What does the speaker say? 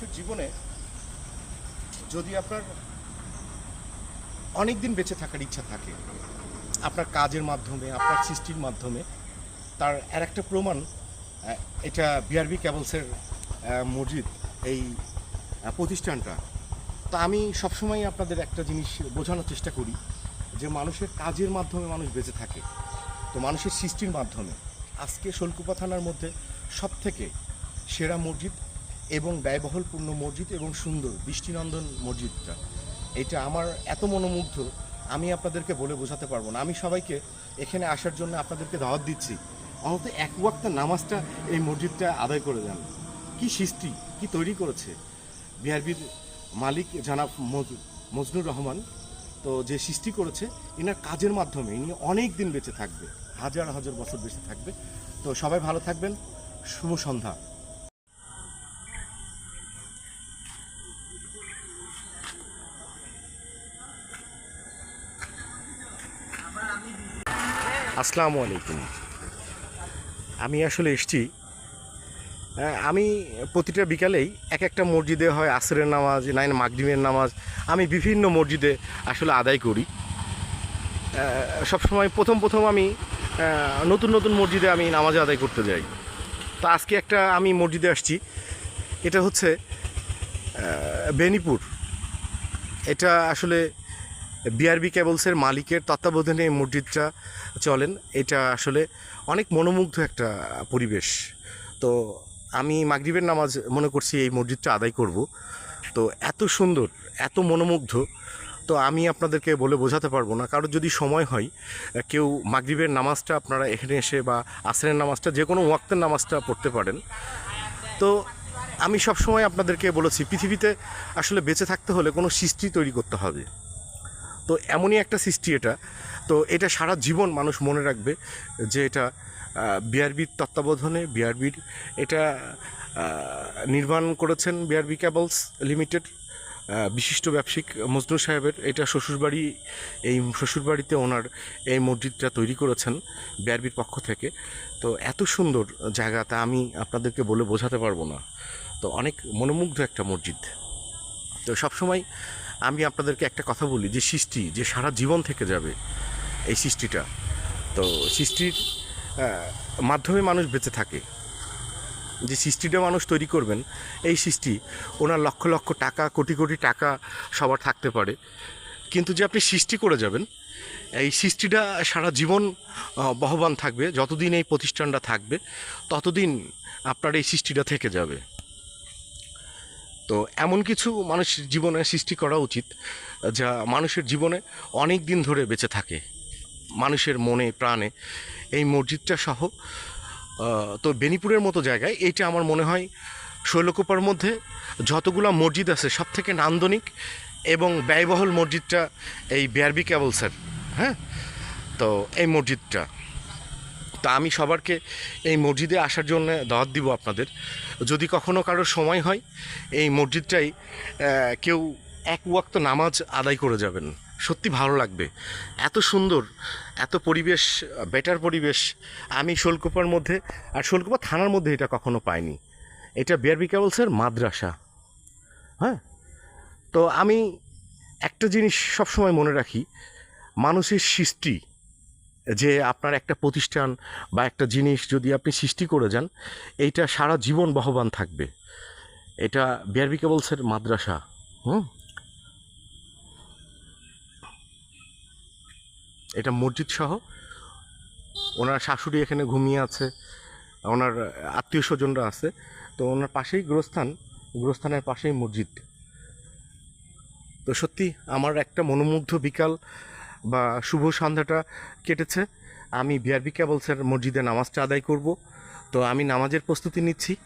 মানুষের জীবনে যদি আপনার অনেক দিন বেঁচে থাকার ইচ্ছা থাকে, আপনার কাজের মাধ্যমে, আপনার সৃষ্টির মাধ্যমে, তার আর একটা প্রমাণ এটা বিআরবি ক্যাবলসের মসজিদ এই প্রতিষ্ঠানটা। তো আমি সবসময় আপনাদের একটা জিনিস বোঝানোর চেষ্টা করি যে মানুষের কাজের মাধ্যমে মানুষ বেঁচে থাকে। তো মানুষের সৃষ্টির মাধ্যমে আজকে শোলকুপা থানার মধ্যে সব থেকে সেরা মসজিদ এবং ব্যয়বহুলপূর্ণ মসজিদ এবং সুন্দর বৃষ্টিনন্দন মসজিদটা। এটা আমার এত মনোমুগ্ধ, আমি আপনাদেরকে বলে বোঝাতে পারব না। আমি সবাইকে এখানে আসার জন্য আপনাদেরকে দাওয়াত দিচ্ছি। অন্তত এক ওয়াক্ত নামাজটা এই মসজিদটা আদায় করে যান কি সৃষ্টি, কি তৈরি করেছে? বিহারবির মালিক জানাব মজ- মজনুর রহমান তো যে সৃষ্টি করেছে, এনার কাজের মাধ্যমে ইনি অনেক দিন বেঁচে থাকবে, হাজার হাজার বছর বেঁচে থাকবে। তো সবাই ভালো থাকবেন। শুভ সন্ধ্যা। আসসালামু আলাইকুম। আমি আসলে এসছি হ্যাঁ, আমি প্রতিটা বিকালেই এক একটা মসজিদে হয় আসরের নামাজ নাইন মাগরিমের নামাজ আমি বিভিন্ন মসজিদে আসলে আদায় করি। সবসময় প্রথম প্রথম আমি নতুন নতুন মসজিদে আমি নামাজ আদায় করতে যাই। তো আজকে একটা আমি মসজিদে আসছি এটা হচ্ছে বেনিপুর। এটা আসলে বিআরবি কেবলসের মালিকের তত্ত্বাবধানে এই মসজিদটা চলেন। এটা আসলে অনেক মনোমুগ্ধ একটা পরিবেশ। তো আমি মাগরিবের নামাজ মনে করছি এই মসজিদটা আদায় করব। তো এত সুন্দর, এত মনোমুগ্ধ, তো আমি আপনাদেরকে বলে বোঝাতে পারব না। কারোর যদি সময় হয়, কেউ মাগরিবের নামাজটা আপনারা এখানে এসে বা আসরের নামাজটা, যে কোনো ওয়াক্তের নামাজটা পড়তে পারেন। তো আমি সবসময় আপনাদেরকে বলেছি, পৃথিবীতে আসলে বেঁচে থাকতে হলে কোনো সৃষ্টি তৈরি করতে হবে। তো এমনই একটা সৃষ্টি এটা। তো এটা সারা জীবন মানুষ মনে রাখবে যে এটা বিআরবির তত্ত্বাবধানে বিআরবির এটা নির্মাণ করেছেন বিআরবি ক্যাবলস লিমিটেড বিশিষ্ট ব্যবসায়িক মজনু সাহেবের। এটা শ্বশুরবাড়ি, এই শ্বশুরবাড়িতে ওনার এই মসজিদটা তৈরি করেছেন বিআরবির পক্ষ থেকে। তো এত সুন্দর জায়গা তা আমি আপনাদেরকে বলে বোঝাতে পারব না। তো অনেক মনোমুগ্ধ একটা মসজিদ। তো সবসময় আমি আপনাদেরকে একটা কথা বলি, যে সৃষ্টি, যে সারা জীবন থেকে যাবে এই সৃষ্টিটা। তো সৃষ্টির মাধ্যমে মানুষ বেঁচে থাকে। যে সৃষ্টিটা মানুষ তৈরি করবেন, এই সৃষ্টি, ওনার লক্ষ লক্ষ টাকা, কোটি কোটি টাকা সবার থাকতে পারে। কিন্তু যে আপনি সৃষ্টি করে যাবেন, এই সৃষ্টিটা সারা জীবন বহবান থাকবে। যতদিন এই প্রতিষ্ঠানটা থাকবে, ততদিন আপনার এই সৃষ্টিটা থেকে যাবে। তো এমন কিছু মানুষ জীবনে সৃষ্টি করা উচিত, যা মানুষের জীবনে অনেক দিন ধরে বেঁচে থাকে। মানুষের মনে, প্রাণে এই মসজিদটা সহ তো বেনিপুরের মতো জায়গায় এইটা আমার মনে হয় শৈলকুপার মধ্যে যতগুলো মসজিদ আছে সব থেকে নান্দনিক এবং ব্যয়বহুল মসজিদটা এই বিআরবি ক্যাবলসের হ্যাঁ? তো এই মসজিদটা। তা আমি সবারকে এই মসজিদে আসার জন্য দাওয়াত দিব আপনাদের। যদি কখনো কারোর সময় হয়, এই মসজিদটাই কেউ এক ওয়াক্ত নামাজ আদায় করে যাবেন। সত্যি ভালো লাগবে। এত সুন্দর, এত পরিবেশ, বেটার পরিবেশ। আমি শোলকুপার মধ্যে, আর শোলকুপা থানার মধ্যে এটা কখনো পাইনি। এটা বিআরবি ক্যাবলসের মাদ্রাসা। হ্যাঁ? তো আমি একটা জিনিস সবসময় মনে রাখি, মানুষের সৃষ্টি যে আপনার একটা প্রতিষ্ঠান বা একটা জিনিস যদি আপনি সৃষ্টি করে যান, এইটা সারা জীবন বহবান থাকবে। এটা বিআরবি কেবলসের মাদ্রাসা, হুম? এটা মসজিদ সহ। ওনার শাশুড়ি এখানে ঘুমিয়ে আছে, ওনার আত্মীয় স্বজনরা আছে, তো ওনার পাশেই গোরস্থান, গোরস্থানের পাশেই মসজিদ। তো সত্যি, আমার একটা মনোমুগ্ধ বিকাল বা শুভ সন্ধ্যাটা কেটেছে। আমি বিআরবি ক্যাবলসের মসজিদে নামাজটা আদায় করব। তো আমি নামাজের প্রস্তুতি নিচ্ছি।